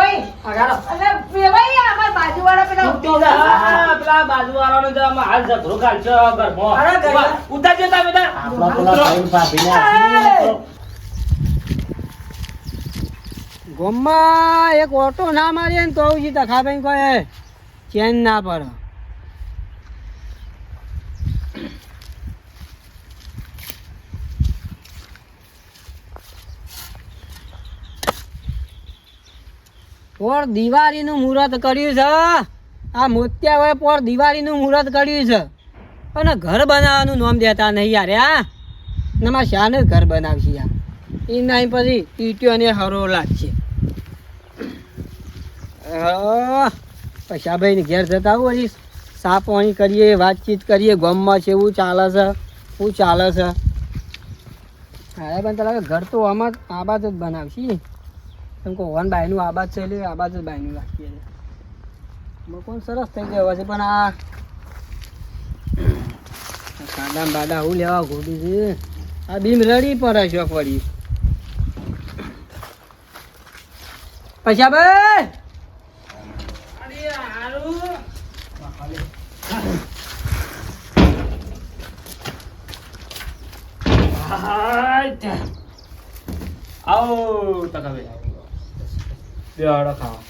વેવાઈ અગાડો. એટલે વેવાઈ અમાર બાજુવાળા પેલા જા. હા, પેલા બાજુવાળાનો હાલ ઝઘડો ઘરમાં. અરે આપણા પેલા ભાભીને ગોમમાં એક ઓટો ના મારીએ ને તો આવું કોઈ ચેન ના પડે. પોર દિવાળીનું મુહૂર્ત કર્યું છે. આ મોત્યા હોય પોર દિવાળીનું મુહૂર્ત કર્યું છે. અને ઘર બનાવવાનું નામ દેતા નહીં યાર આ નમા શાને ઘર બનાવશે યાર. એ નહીં પછી ટીટીઓ ને હરો લાગશે. પૈસાભાઈ ને ઘેર જતા આવું હજી સા પાણી કરીએ, વાતચીત કરીએ, ગામમાં છે, એવું ચાલે છે શું ચાલે છે. હા પણ તારા ઘર તો આમાં આબાદ જ બનાવશી. એમ કહો, વન બાયનું આબાદ છે એટલે આબાદ જ બાયનું રાખીએ મકોન સરસ થઈ ગયો છે પણ આ સાદા બાદા હું લેવા ગોડું છે. આ બીમ રડી પડે છે પડી પૈસા ભાઈ આવો હારું. હાય આવો ખાવા.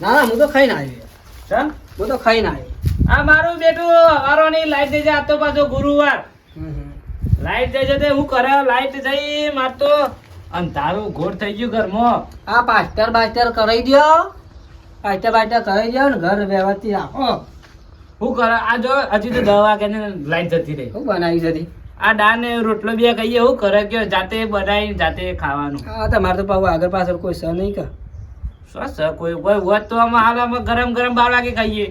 ના ના હું તો ખાઈને આવ્યો ચમ? હું તો ખાઈને આવ્યો આ મારું બેટું હવારોની લાઈટ દેજે આ તો પાછો ગુરુવાર. લાઈટ દેજે તે હું કરે લાઈટ જઈ માર તો અંધારું ઘોર થઈ ગયું ઘરમાં. આ પાસ્ટર બાસ્ટર કરાવી દો પાસ્ટર બાસ્ટર કરાવી દો ને ઘર વ્યવસ્થિત રાખો. હું કરે આ જો હજી તો દવા કે ને લાઈટ જતી રહી. શું બનાવી જતી? આ દાળ ને રોટલો બે કહીએ હું કરે કે જાતે બનાવી જાતે ખાવાનું. આ તમારે તો પાછું આગળ પાછળ કોઈ સહ નહીં કે. શું કોઈ કોઈ હોત તો આમાં હાલ આમાં ગરમ ગરમ બાર વાગે ખાઈએ.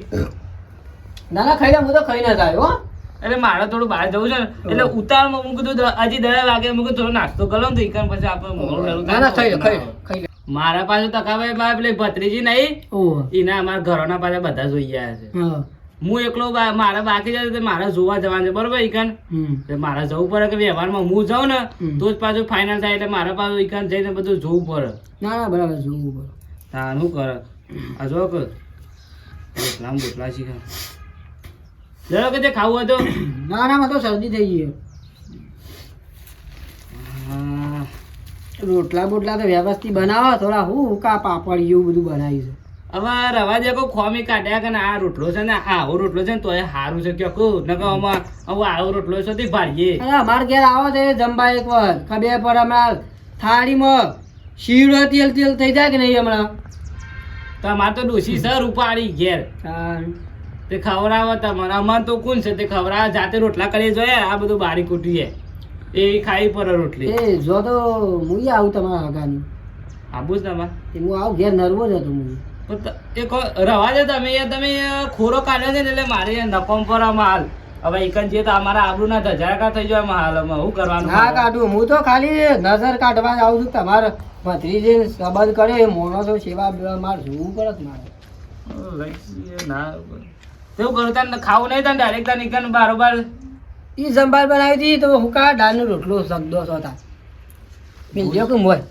ના ના ખાઈ લે હું તો ખાઈને જ આવ્યો હો. એટલે મારે થોડું બહાર જવું છે ને એટલે ઉતાવળમાં હું કીધું હજી દસ વાગે હું થોડો નાસ્તો કરો ને તો ઈકન પછી આપણે મોડું ના ના ખાઈ ખાઈ ખાઈ મારા પાસે તકાભાઈ બા પેલી ભત્રીજી નહીં. એના અમારા ઘરોના પાસે બધા જોઈ ગયા છે. હું. એકલો મારા બાકી જાય મારે જોવા જવાનું છે બરોબર ઈકન? મારે જવું પડે કે વ્યવહારમાં હું જાઉં ને તો જ પાછું ફાઇનલ થાય એટલે મારા પાછું ઈકન જઈને બધું જોવું પડે. ના ના બરાબર જોવું પડે. હા શું કરે. આ જો કે રોટલામાં બોટલા શીખા. જરા કે તે ખાવું હોય તો. ના ના તો શરદી થઈ ગઈ. રોટલા બોટલા તો વ્યવસ્થિત બનાવો થોડા હું કા પાપડ એવું બધું બનાવી છે. હવે રવા દે કોઈ ખોમી કાઢ્યા કે આ રોટલો છે ને આવો રોટલો છે ને તો એ સારું છે. કે કહું ને કે અમાર હવે આવો રોટલો છે તે ભારીએ અરે ઘેર આવો છે જમવા એક વાર ખબર પર હમણાં થાળીમાં શીરો તેલ તેલ થઈ જાય કે નહીં હમણાં? તમારે તો ડોસી સર ઉપાડી ઘેર. તે ખવડાવે તમારે અમારે તો કોણ છે? તે ખવડાવે જાતે રોટલા કરી જોયા આ બધું બારી કૂટીએ એ ખાઈ પર રોટલી. એ જો તો હું આવું તમારા આગાની આબુ જ તમારે? હું આવું ઘેર નર્વો જ હતો હું પણ એ રવા દે તમે યાર. તમે ખોરો કાઢ્યો છે ને એટલે મારે યાર પર માલ હાલ હવે એકન જે તો અમારા આબરૂના ધજાકા થઈ જાય એમાં હાલ હું શું કરવાનું? ના કાઢું હું તો ખાલી નજર કાઢવા જ આવું છું. તમારે ભત્રીજી સંબંધ કરે એ માણસો સેવા માર જોવું પડે મારે. ભાઈ, ના તેવું કરું તને ખાવું નહીં તને ડાયરેક્ટ તને એકન બારોબાર ઈ સંભાળ બનાવી હતી તો હું કા દાળનો રોટલો શબ્દો હતા બીજો કે મોય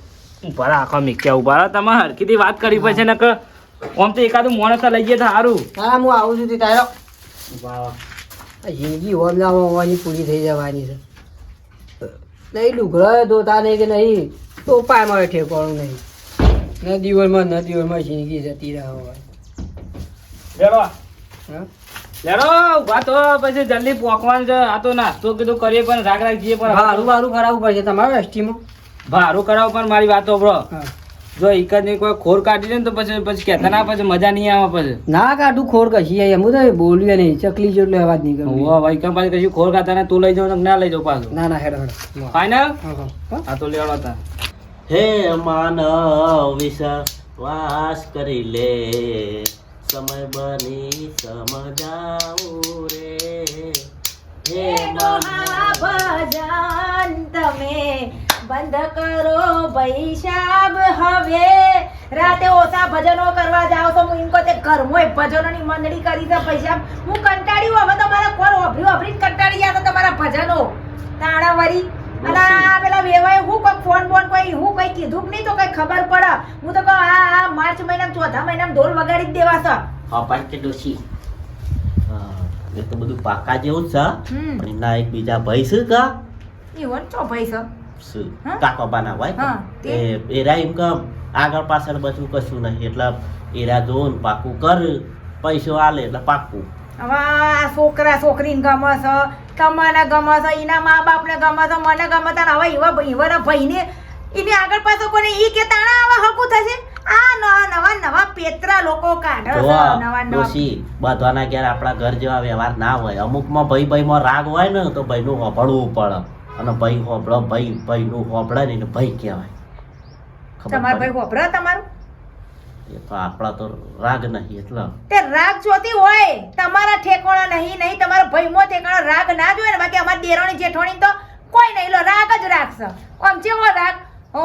ઉપર આખો મિક્યા ઊભા તમે હરખીથી વાત કરી પછી નકર આમ તો એકાદું મોણસ લઈ ગયા તો સારું હા હું આવું છું તે તારો. રહો. આ જિંદગી હોમના હોવાની પૂરી થઈ જવાની છે. નહીં લુગડો ધોતા નહીં કે નહીં તો મારે ઠેકવાનું નહીં. ન દિવસમાં ન દિવસમાં જિંદગી જતી રહે હોય લેડો ઊભા તો પછી જલ્દી પોકવાનું છે. આ તો નાસ્તો કીધું કરીએ પણ રાગ જઈએ પણ. હારું ભારું કરાવવું પડશે તમારે એસટીમાં ભારું કરાવવું પણ મારી વાતો બ્રો. હા જ એકદની કોઈ ખોર કાઢી દે ને તો પછી પછી કહેતા ના પછી મજા નહીં આવે પછી. ના કાઢું ખોર કશી આઈ એમ તો બોલ્યું નહીં. ચકલી જેટલો અવાજ નહીં કરું હોવા ભાઈ કેમ પાછી કશું ખોર ખાતા ને તું લઈ જાવ ના લઈ જાવ પાછું. ના ના હેડ હેડ. ફાઈનલ હા તો લેવા હતા. હે માનવ વિશ્વાસ કરી લે. સમય બની સમજાવું રે. હે મહાભજન તમે. બંધ કરો પૈસાબ હવે રાતે ઓછા ભજનો કરવા જાવ તો હું એમ કહું ઘરમાં ભજનોની મંડળી કરી છે પૈસા હું કંટાળ્યું હવે તમારા કોણ ઓભરી ઓભરી કંટાળી ગયા તો તમારા ભજનો? તાણા વરી અને આ પેલા વેવાય હું કોઈ ફોન બોન કોઈ હું કઈ કીધું કે નહીં તો કઈ ખબર પડે. હું તો કહું આ આ માર્ચ મહિનામાં ચોથા મહિનામાં ઢોલ વગાડી જ દેવા છે. અપાય કે ડોશી હા, એ તો બધું પાકા જેવું છે. પણ એમના એક બીજા ભાઈ છે કા? ઈવન ચો ભાઈ છે. શું હા? કાકો બાના હોય એ એરા એમ કે આગળ પાછળ બધું કશું નહીં. એટલે એરા જોન પાકું કર પૈસો આલે એટલે પાકું. હવે આ છોકરા છોકરીને ગમે છે તમને ગમે છે એના મા બાપને ગમે છે મને ગમે છે હવે એવા ભાઈ- એવાના ભાઈને એની આગળ પાછો કોને ઈ કે તાણા આવા હકું થશે? આ નવા નવા નવા પેતરા લોકો કાઢે નવા નવા. ડોશી બધાના ઘેર આપણા ઘર જેવા વ્યવહાર ના હોય. અમુકમાં ભાઈ ભાઈમાં રાગ હોય ને તો ભાઈનું હોભળવું પડે. અને ભાઈ હોભળો ભાઈ હોભળે ને એને ભાઈ કહેવાય તમારા ભાઈ પડી? તમારું? એ તો આપણા તો રાગ નહીં એટલે. તે રાગ જોતી હોય તમારા ઠેકોણા નહીં નહીં તમારા ભાઈમાં ઠેકાણા રાગ ના જોઈએ ને બાકી અમારી દેરાણી જેઠોણી તો કોઈ નહીં લો રાગ જ રાખશે. આમ જેવો રાગ? ઓ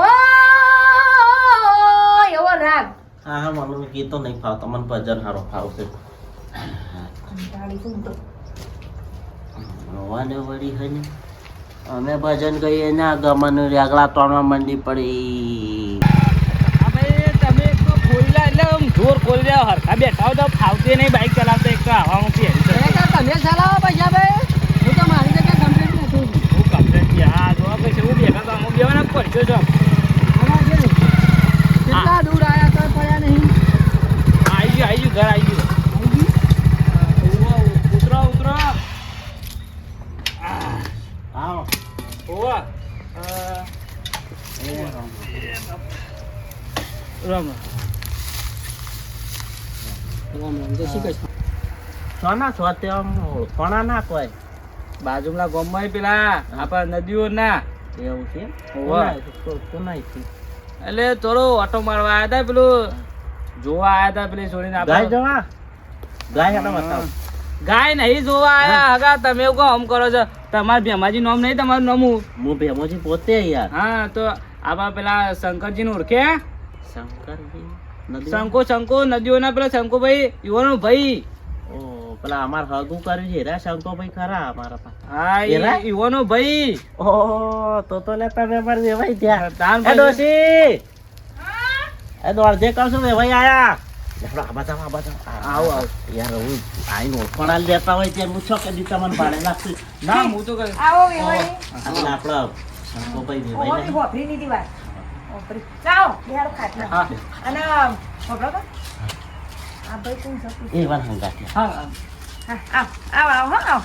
એવો રાગ. હા હા મને ગીતો નહીં ફાવ તમને ભજન સારો ફાવશે. ભગવાને વળી ને અમે ભજન કહીએ ને ગમન રેગડા તોડવા મંડી પડી. તમે તો ખોલ્યા એટલે આમ જોર ખોલી રહ્યા હરખા બેઠા હો તો ફાવતી નહીં બાઈક ચલાવતા એક તો હવામાં ફેરી છે. ખરેખર તમે ચલાવો પૈસા ભાઈ હું તો મારી જગ્યાએ કમ્પ્લીટ નથી હું complete છે. હા, જોવા પછી હું બેઠા તો અમુક બેવાના પડ્યો છું. આમાં છે ને, કેટલા દૂર આયા તો પડ્યા નહીં આઈ ગયું, આઈ ગયું, ઘર આઈ ગયું. ઊભો, ઉતરો, ઉતરો. આ, આવો ઊભો. અ, એ રામ. રામ. રામ રામ જય શ્રી કૃષ્ણ સોના છો તે આમ ઓળખોણા ના કોઈ બાજુમાં ગામમાં પેલા આપણા નદીઓ ના. એવું છે. કોનાય છે? એટલે થોડો ઓટો મારવા આવ્યા હતા પેલું જોવા આવ્યા હતા પેલી છોડીને ગાય જવા? ગાય હતા બતાવ ગાય નહીં જોવા આવ્યા હગા તમે એવું કહો આમ કરો છો. તમારા ભેમાજી નામ નહીં તમારું નામ હું? હું ભેમોજી પોતે યાર. હા તો આપણા પેલા શંકરજીને ઓળખે? શંકરજી? શંકો શંકો નદીઓના પેલા શંકુભાઈ યુવાનો ભાઈ. પેલા અમાર હગું કર્યું છે રા શંકો ભાઈ ખરા અમારા પાસે હા એરા? એ યુવાનો ભાઈ ઓ તો તો લે તમે મારે વેવાઈ ત્યાં તાન ભાઈ ડોશી એ દોડજે કરશું છું વેવાઈ આયા લેવડો આ બાજુ આ બાજુ આવો, આવો. યાર હું આઈને ઓળખોણા લેતા હોય ત્યાં હું છો કે દી તમને ભાડે નાખશું ના હું તો કહું આવો વેવાઈ આપણે આપણા શંકોભાઈ વેવાઈ ઓહો, ઈ હોભરી નીધી વાત. હોભરી. લાવો, બેહાડો ખાટલા. અને. આ ભાઈ કોણ છે? એ વાત હા હા, આવ, આવ, આવ,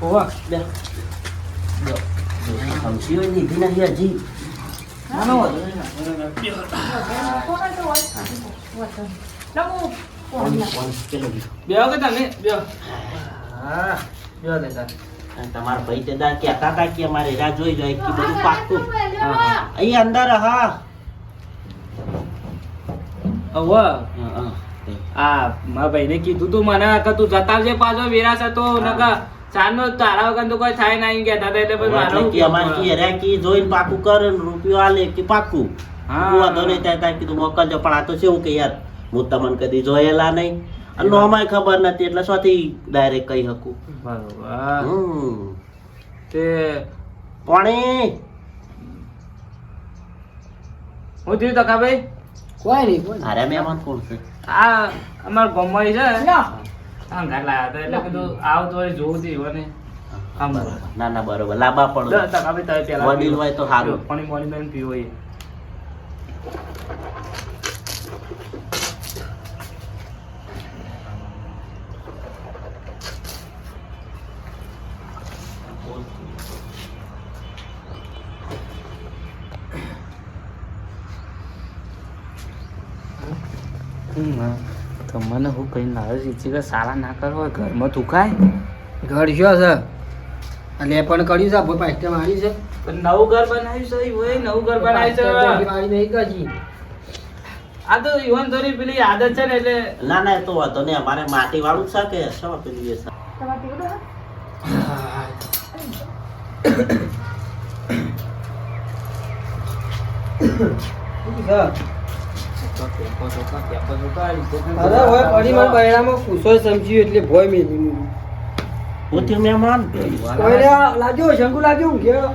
હો, બે. બે હું બેહો કે તમે બેહો હા બેહો તે તાર. અને તમારા ભાઈ દાદા કહેતા હતા કે અમારે રાહ જોઈ જાય કે બધું પાકું હા, હા. અહીં અંદર હા. હવે હા, હા. આ મારા ભાઈને કીધું તું મને કે તું જતા જે પાછો વિરાસ હતો નકા ચાનો તારા વગર તો કોઈ થાય નહીં કહેતા હતા એટલે પછી મારે કે અમારે કે રે કે જોઈને પાકું કર ને રૂપિયો આલે કે પાકું હા. વાંધો નહીં થાય ત્યાં કીધું મોકલજો પણ આ તો શું કે યાર? હું તમને કદી જોયેલા નહીં. અને નોમાય ખબર નથી એટલે સોથી ડાયરેક્ટ કહી શકું. બરોબર. તે પાણી હું થયું તકા ભાઈ કોઈ નહીં. અરે મહેમાન કોણ છે? આ અમાર ગામમાં છે ઘાટ લાયા હતા એટલે કીધું આવ તો જોવું હતું બરોબર. ના ના બરોબર. લાંબા પડો તકા ભાઈ તમે પહેલા વડીલ. હોય તો સારું. પાણી પાણી તમે પીવો એ તમને હું કઈ લાવે છે કે સારા ના કરો ઘરમાં થૂકાય ઘર શું છે. આ પણ કર્યું છે ભાઈ પાસ્ટર મારી છે. પણ નવું ઘર બનાવ્યું છે ઈવોએ નવું ઘર બનાવ્યું છે. મારી નહીં કજી આ તો ઈવન થોડી પેલી આદત છે ને એટલે ના ના એ તો વાંધો નહીં. અમારે માટી વાળું છે. કે શું પેલું એ છે તમારે પીવડો હે? શું છે? અરે હવે પડી મને બૈરામાં પૂછો સમજ્યું એટલે ભોય મેલી હું. થયું મહેમાન? કોઈને લાગ્યો શંકુ લાગ્યો હું ગયો.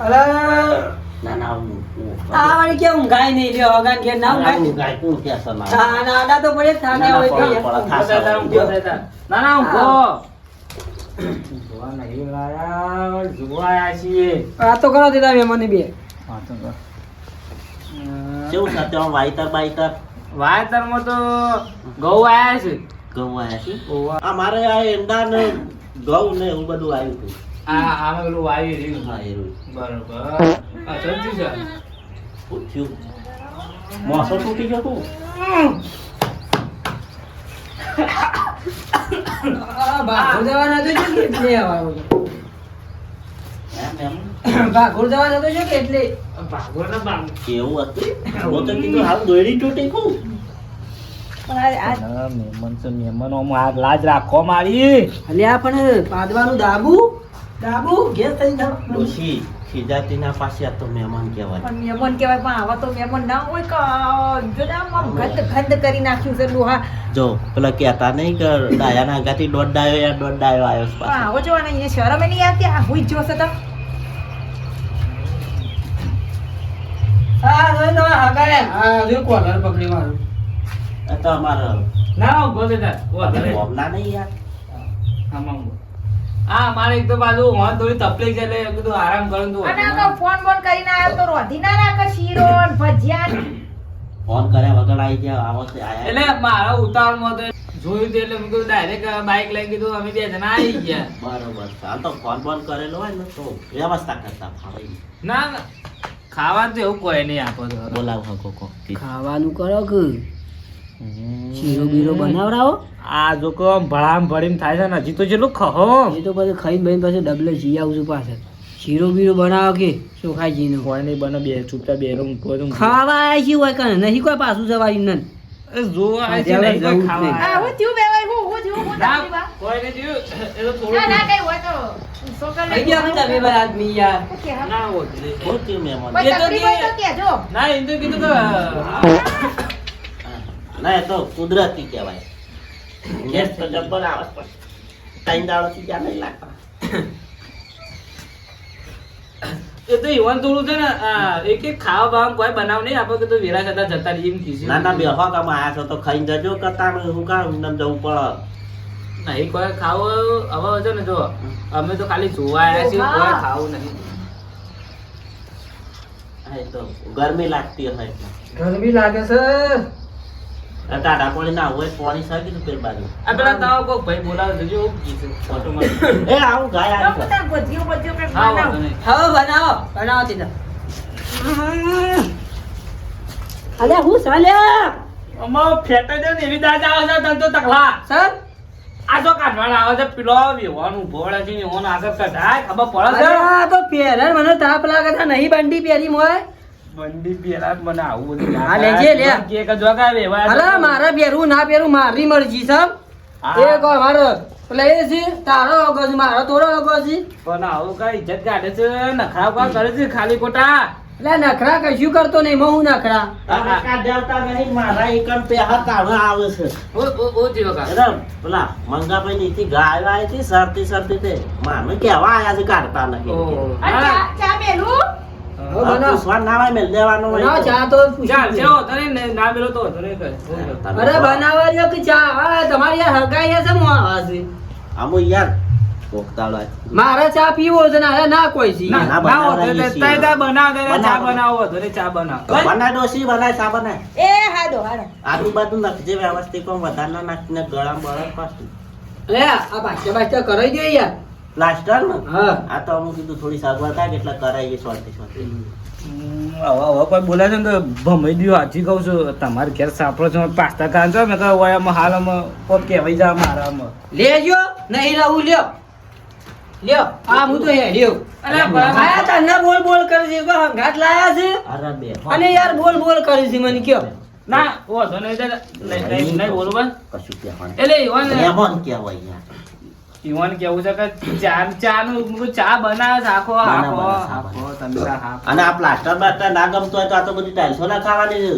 અરે. ના ના આ કે ઊંઘાય નહીં લ્યો અગાન ઘેર ના ઊંઘાય. ગાય કોણ કહેશે ના? ના આડા તો પડે થાને હોય તો. ના ના ઊંઘો જોવા નહીં લાયા છીએ. આ તો કરો દીધા મહેમાનને બે. કેવું ત્યાં વાયતર બાયતર વાયતરમાં તો ઘઉં આવ્યા છે. ઘઉં આયા છે? આ મારે આ એંડા ને ઘઉં ને એવું બધું આવ્યું હતું. આ આમાં પેલું વાવી રહ્યું. હા એવું બરોબર. આ સમજ્યું છે? પૂછ્યું મોસો તૂટી ગયો તું આ ભાગોળ જવા નતો કે એટલે આવ્યો હતો. જો કે એટલે? ભાગો ને ભાગ કેવું હતું? હું તો કીધું હાલ દોડી તૂટી કું પણ આ- આ મહેમાન છે મહેમાનો આગ લાજ રાખો મારી. અલ્યા પણ પાદવાનું દાબુ? દાબુ? ઘેર થઈ જાવ ડોશી ખીજાતીના પાસે આ તો મહેમાન કહેવાય. પણ મહેમાન કહેવાય પણ આવા તો મહેમાન ના હોય કે જો આમ ગંધ ગંધ કરી નાખ્યું છે લોહા. જો પેલા કહેતા નહીં કે ડાયાના ગાતી દોડ ડાયો યા દોડ ડાયો આવ્યો છે પાછો. આવો જોવાના અહીંયા શરમ નહીં આવતી? આ હુઈ જ જોશે તો. હા જોઈ તો હગાય હા જો કોલર પકડી મારું. આ તો અમારે ના છે તાર. વધારે નહીં યાર. આમાં. હા મારે એક તો બાજુ મને થોડી તકલીફ છે એટલે મેં કીધું આરામ કરું તો અને આ ફોન બોન કરીને આવ્યો તો રોધી ના રાખે શીરો ને ભજીયા ફોન કર્યા વગર આવી ગયા આવો છે આયા. એટલે મારા ઉતાવળમાં તો જોયું એટલે મેં કીધું ડાયરેક્ટ બાઇક લઈ કીધું અમે બે જણા આવી ગયા. બરોબર હાલ તો ફોન બોન કરેલો હોય ને તો વ્યવસ્થા કરતા ફાવી ના ના ખાવાનું તો એવું કોઈ નહીં આપો તો. બોલાવ હકો ખાવાનું કરો કે? શીરો બીરો બનાવડાવો. આ જો કો આમ ભળામ ભળીમ થાય છે ને હજી તો જેટલું ખહો. એ તો પછી ખાઈને ભાઈ પાસે ડબલે જી આવશું પાછળ. શીરો બીરો બનાવો કે ચોખાજીનો કોઈ નહીં બને બે ચૂપચાપ બે રૂમ કોઈ રૂમ. ખાવા આવ્યા હોય કને નહીં કોઈ પાછું સવારી નન જોવા આવે છે નહીં કોઈ ખાવા આ હું થયું બે ભાઈ હું હું થયું હું ના, કોઈ નહીં થયું. એ તો ના ના કઈ હોય તો શું? ના. શું હોય તો કે- કહેજો. ના એમ તો કીધું કે ના એ તો કુદરતી કહેવાય. ગેસ તો જબ્બર આવે પણ ત્રણ દાડોથી જ્યાં નહીં લાગતા એ તો ઈવન થોડું છે ને એક એક ખાવા બાવા કોઈ બનાવ નહીં આપણે કીધું વેરા કરતા જતા રહીએ એમ કીધું. ના ના બેહો તમે આયા છો તો ખાઈને જજો કરતા હું કામ એમને જવું પડે? નહીં કોઈ ખાવો હવે છે ને જો. અમે તો ખાલી જોવા આવ્યા છીએ કોઈ ખાવું નહીં. ગરમી લાગતી હશે ગરમી લાગે છે. આ ટાટા ના હોય પાણી સાકી નું પેટ આ પેલા તાવ કોક ભાઈ બોલાવે છે જો એવું એ આવું ગાય તો આવી છે. પોતાને ભજીયો ભજીયો કંઈક હા બનાવો. હવે બનાવો. બનાવો તીધા અલ્યા હું ચાલ્યા અમારો ફેટો છે ને એવી દાજ આવે છે તને તો તકલા. સર? આ તો કાઢવાના આવે છે પેલો વિહોવાનું ભોળે છે ને એવાનો આગળ કઢાય ખબર પડે છે? આ તો પહેરે મને તાપ લાગે છે નહીં બંડી પહેરી મોય બંડી પેલા મને આવું બધું હા, લેજે, લે. કે કે જો અરે મારે પહેરવું ના પહેરવું મારી મરજી છે એ કહો મારો એટલે છે તારો અગો મારો થોડો અગો પણ આવું કઈ ઇજ્જત કાઢે છે? નખરા કા કરે છે ખાલી ખોટા? એટલે નખરા કશું કરતો નહીં મો નખરા. નહીં? મારા એકમ પેહા કાઢવા આવે છે. ઓ ઓ ઓ જીવો કા પેલા મંગાભાઈ નીતિ ગાય આવી હતી સરતી સરતી તે. માને કેવા આયા છે કાઢતા નહીં ચા મેલું મારે ચા પીવો છે ને ના કોઈ છે ના ના, ના હોત બનાવડાવીએ એટલે તઈ તાર બનાવ દે ચા બનાવો. બનાવો ચા બનાવ. બનાય ડોશી બનાય ચા બનાય. એ હાડો હાડો. આજુબાજુ નખજે વ્યવસ્થિત કોમ વધારે ના નાખીને ગળા બળા કરાઈ દે યાર. પ્લાસ્ટર ને આ તો અમુક કીધું થોડી સારવાર થાય એટલે કરાવીએ સોલટી સોલટી હવે હવે કોઈ બોલે છે ને તો ભમાઈ દ્યો હાચી કહું છું. તમારે ઘેર સાંભળો છો પાસ્તા ખાન છો મેં કહ્યું ઓય આમાં કોક કહેવાય જા મારામાં લેજો નહીં રહું લ્યો. લ્યો આ હું તો હેડ્યો. અરે બા- આયા તને બોલ બોલ કરે છે કોઈ હંગાત લાયા છે. અરે બે અને યાર બોલ બોલ કરે છે મને કયો. ના વાંધો નહીં નહીં નહીં નહીં કશું કહેવાનું. એટલે ઈવન કહેવાય યાર ઈવન કેવું છે કે ચા ચા નું ચા બનાવે છે આખો આખો આખો તમે અને આ પ્લાસ્ટર બાસ્ટર ના ગમતો હોય તો આ તો બધી ટાઈલ્સો ના ખાવાની.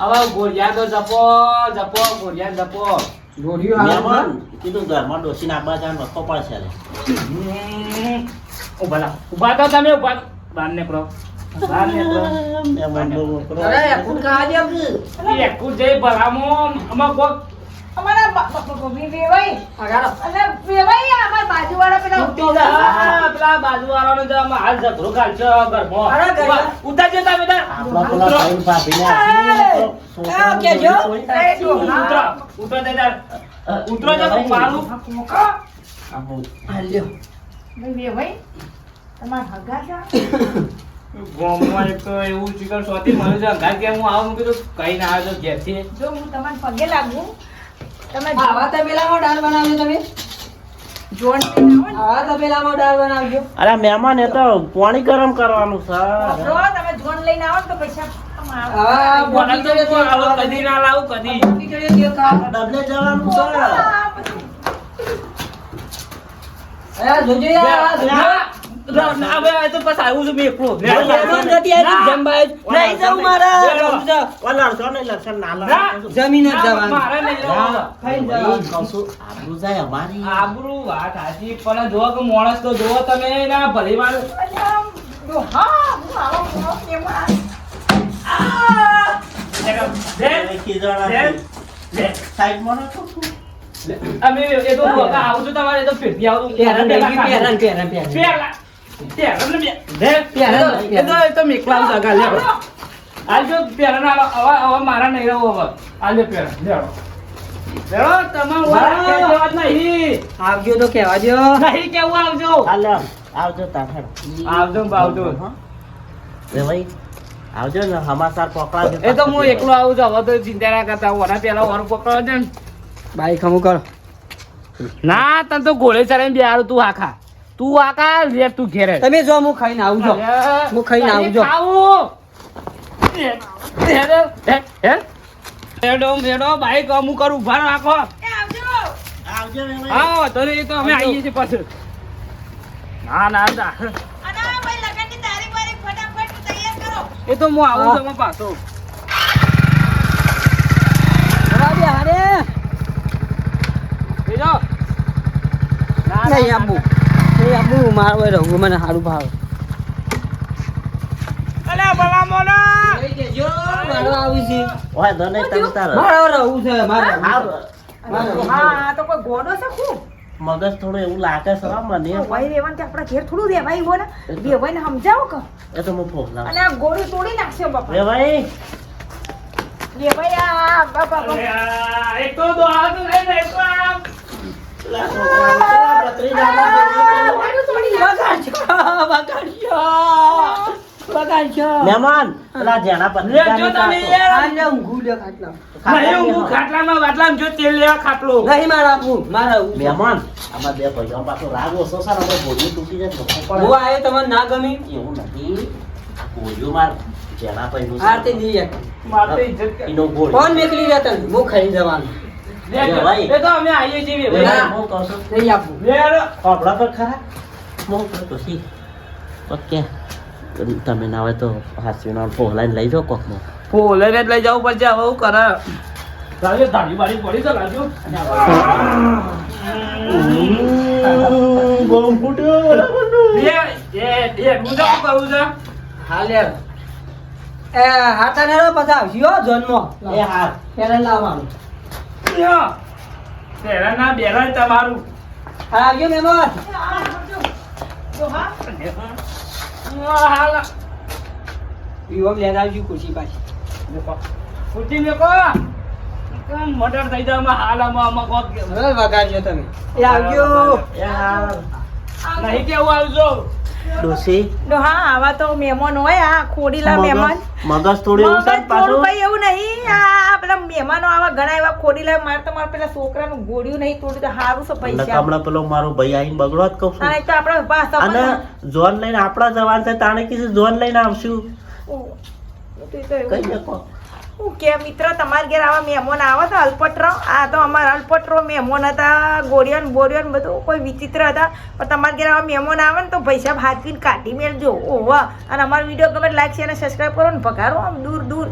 હવે ગોળિયા તો જપો જપો ગોળિયા જપો. કીધું ઘરમાં ડોસીને આપવા જવાનું રસ્તો પડશે. ઊભા તો તમે ઊભા. બાર નીકળો. બહાર ભાઈ. ઉતરો. જો મારું. આ કોકા. આપણું આ લ્યો. ભાઈ તમારા હગા છે ગામમાં એક એવું ચિકન સોથી મળ્યું છે. અંગાર કે હું આવું કીધું કઈ ના આવ્યો ઘેરથી. જો હું તમને પગે લાગુ. તમે આવા તપેલામાં દાળ બનાવજો તમે. જોણ લઈને આવો ને. આવા તપેલામાં દાળ બનાવજો. અરે મહેમાન એ તો પાણી ગરમ કરવાનું છે. તમે જોન લઈને આવો ને તો પૈસા કદી ના લાવું કદી. ડબલે જવાનું છે. આ બધું. અરે જોજો. જ. જમીન જ આબરૂ વાત પણ જો કે માણસ તો જોવો તમે ના ભલે જો. અમે એ તો આવું છું તમારે તો ફેરથી આવું. પહેરણ, પહેરણ, પહેરણ. પહેરણ મારા નહીં રહો હવે આવજો તો નહીં કેવું આવજો આવજો તાર આવજો આવજો રે ભાઈ આવજો ને હમાસાર પકડાવજો એ તો હું એકલો આવું છું હવે તો ચિંતા ના કરતા હું આના પેલા વર પકડો છે ને બાઈક હમું કર ના તને તો ઘોડે ચડાવીને બેહારું તું આખા તું આખા લે તું ઘેરે. તમે જો હું ખાઈને આવું છો હું ખાઈને આવું છું. આવું મેડો હે, હે? હેડો, હેડો, બાઈક અમુક કરું ઊભા રાખો. એ આવજો. હા તો એ તો અમે આવીએ છીએ પાછું ના ના ના. અને આ ભાઈ લગનની તારીખ વારીખ ફટાફટ તૈયાર કરો. એ તો હું આવું છું પાછો. દે, હારે. નહીં નહીં આપવું મારું રહું મને સારું ભાવે. અલ્યા ભલા મોના મારો આવું છે. ઓય દને તમે તાર. મારો રહું છે મારે હાવ. હા તો કોઈ ગોડો છે ખૂબ મગજ થોડું એવું લાગે છે મને. ભાઈ રેવાન કે આપણા ઘેર થોડું રેવાય બોલે ને વેવાઈ ને સમજાવો કે. એ તો હું ફોન અને આ ગોળી તોડી નાખશે બાપા. રે ભાઈ વેવાઈ આ બાપા એક તો દોહાતું નહીં ને એક તો આમ. પેલા છોકરાને તો ભત્રીજાના ગોળી તોડી નાખશે. મહેમાન પેલા જેના લે, જો તમે યાર. ઊંઘું લે ખાટલા. નહીં, હું ખાટલામાં વાટલામાં જો તેલ લેવા ખાટલો. નહીં મારે આપવું મારે મહેમાન આમાં બે ભાઈઓ પાછો રાગ ઓછો છે ને હવે તૂટી જાય હું આવ્યો તમને ના ગમી? એવું નથી. આ માર જેના ભાઈનું આરતી નહીં મારે ઇજ્જત કર- એનો ગોળી. કોણ મેકલી રહેતા હું ખાઈ જવાનું. એ તો અમે આવીએ છીએ. નહીં. ખરા? હું કહું ઓકે. તમે ના હોય તો હાસ્યનો પોહલાઈને લઈ જાઓ કોકનો. ફોલે ને જ લઈ જવું પડશે હવે હું કરે. લાવજો ધાડી બાડી પડી તો લાવજો લે, એ, એ, હું તો કરું છું? હાલ. યાર એ હાથા ને પછી આવશે હો જન્મ. એ હા ત્યારે લાવવાનું. પહેલા ના બેલા તમારું. મહેમાન. યુવક લેતા આવજો ખુશી પાછી ફૂટી મેકો મર્ડર થઈ જાય આમાં હાલ. આમાં કોક વગાડજો તમે એ આવજો. નહીં કેવું આવજો. ડોસી? હા આવા તો મહેમાન હોય આ ખોડીલા મહેમાન. મગજ થોડી મગજ થોડું કઈ એવું નહીં આ પેલા મહેમાનો આવા ઘણા એવા ખોડીલા માર તો મારા પેલા છોકરાનું ગોળ્યું નહીં તોડ્યું તો હારું છે પૈસા. હમણાં પેલો મારો ભાઈ આઈને બગડો જ કહું છું. અને તો આપણા પાસ અને જોન લઈને આપણા જવાન છે તાણે કીધું જોન લઈને આવશું. બધું તો એવું કઈ શકો? હું કે, મિત્ર, તમારા ઘેર આવા મહેમાન આવે તો અલ્પટ્રો આ તો અમારા અલ્પટરો મહેમાન હતા ગોળિયન બોરિયન બધું કોઈ વિચિત્ર હતા. પણ તમારા ઘેર આવા મહેમાન આવે ને તો પૈસા હાથવીને કાઢી મેળજો ઓવા અને અમારો વીડિયો ગમે લાઈક છે અને સબસ્ક્રાઈબ કરો ને પગારો આમ દૂર દૂર.